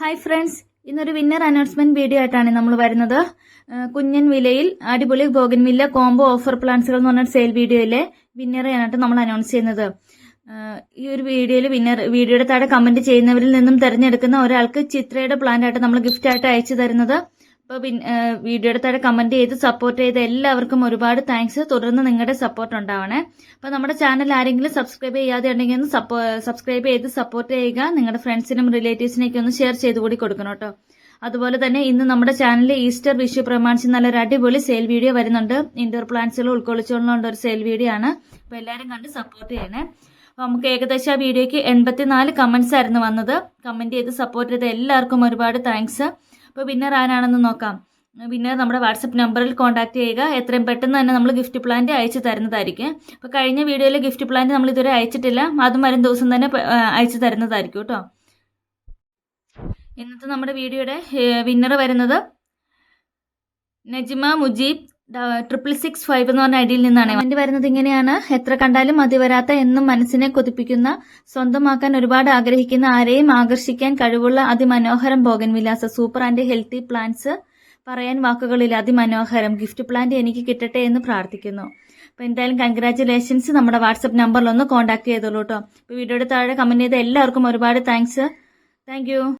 Hi friends ഇന്നൊരു winner announcement video ആയിട്ടാണ് നമ്മൾ വരുന്നത്. കുഞ്ഞൻ വിലയിൽ അടിപൊളി ബോഗൻവില്ല കോംബോ ഓഫർ പ്ലാൻസുകൾ എന്ന് പറഞ്ഞ സെയിൽ വീഡിയോയിലെ വിന്നറെയാണ് നമ്മൾ അനൗൺസ് ചെയ്യുന്നത്. ഈ ഒരു വീഡിയോയിൽ വിന്നർ വീഡിയോയുടെ താഴെ കമന്റ് ചെയ്യുന്നവരിൽ നിന്നും തിരഞ്ഞെടുക്കുന്ന ഒരാൾക്ക് ചിത്രയുടെ പ്ലാന്റ് ആയിട്ട് നമ്മൾ ഗിഫ്റ്റ് ആയിട്ട് അയച്ചു തരുന്നത്. അപ്പോൾ വീഡിയോയുടെ താഴെ കമന്റ് ചെയ്ത് സപ്പോർട്ട് ചെയ്ത എല്ലാവർക്കും ഒരുപാട് താങ്ക്സ് തുടർന്ന് നിങ്ങളുടെ സപ്പോർട്ട് ഉണ്ടാവണേ. അപ്പോൾ നമ്മുടെ ചാനൽ ആരെങ്കിലും സബ്സ്ക്രൈബ് ചെയ്യാതെ ഉണ്ടെങ്കിൽ ഒന്ന് സബ്സ്ക്രൈബ് ചെയ്ത് സപ്പോർട്ട് ചെയ്യുക. നിങ്ങളുടെ ഫ്രണ്ട്സിനും റിലേറ്റീവ്സിനേക്ക് ഒന്ന് ഷെയർ ചെയ്ത് കൂടി കൊടുക്കണം കേട്ടോ. അതുപോലെ തന്നെ ഇന്ന് നമ്മുടെ ചാനലിൽ ഈസ്റ്റർ വിഷു പ്രമാണിച്ച് നല്ലൊരു അടിപൊളി സെയിൽ വീഡിയോ വരുന്നുണ്ട്. ഇൻഡോർ പ്ലാന്റ്സുകൾ ഉൾക്കൊള്ളിച്ചുകൊണ്ടുള്ള ഒരു സെയിൽ വീഡിയോ ആണ്. അപ്പോൾ എല്ലാവരും കണ്ട് സപ്പോർട്ട് ചെയ്യണേ. അപ്പോൾ നമുക്ക് ഏകദേശം ആ വീഡിയോയ്ക്ക് എൺപത്തിനാല് കമന്റ്സ് ആയിരുന്നു വന്നത്. കമന്റ് ചെയ്ത് സപ്പോർട്ട് ചെയ്ത എല്ലാവർക്കും ഒരുപാട് താങ്ക്സ് അപ്പോൾ വിന്നർ ആരാണെന്ന് നോക്കാം. വിന്നർ നമ്മുടെ വാട്സപ്പ് നമ്പറിൽ കോൺടാക്ട് ചെയ്യുക. എത്രയും പെട്ടെന്ന് തന്നെ നമ്മൾ ഗിഫ്റ്റ് പ്ലാന്റ് അയച്ചു തരുന്നതായിരിക്കും. അപ്പോൾ കഴിഞ്ഞ വീഡിയോയിൽ ഗിഫ്റ്റ് പ്ലാന്റ് നമ്മൾ ഇതുവരെ അയച്ചിട്ടില്ല. അതും വരും ദിവസം തന്നെ അയച്ചു തരുന്നതായിരിക്കും കേട്ടോ. ഇന്നത്തെ നമ്മുടെ വീഡിയോയുടെ വിന്നർ വരുന്നത് Najima Mujeeb triple six five എന്ന് പറഞ്ഞ ഐഡിയിൽ നിന്നാണ്. കമന്റ് വരുന്നത് ഇങ്ങനെയാണ്. എത്ര കണ്ടാലും മതി വരാത്ത എന്നും മനസ്സിനെ കൊതിപ്പിക്കുന്ന സ്വന്തമാക്കാൻ ഒരുപാട് ആഗ്രഹിക്കുന്ന ആരെയും ആകർഷിക്കാൻ കഴിവുള്ള അതിമനോഹരം bougainvillea super and healthy plants പറയാൻ വാക്കുകളിൽ അതിമനോഹരം ഗിഫ്റ്റ് പ്ലാന്റ് എനിക്ക് കിട്ടട്ടെ എന്ന് പ്രാർത്ഥിക്കുന്നു. അപ്പോൾ എന്തായാലും കൺഗ്രാറ്റുലേഷൻസ് നമ്മുടെ വാട്സപ്പ് നമ്പറിലൊന്ന് കോൺടാക്ട് ചെയ്തോളൂ കേട്ടോ. വീഡിയോയുടെ താഴെ കമന്റ് ചെയ്ത എല്ലാവർക്കും ഒരുപാട് താങ്ക്സ് താങ്ക്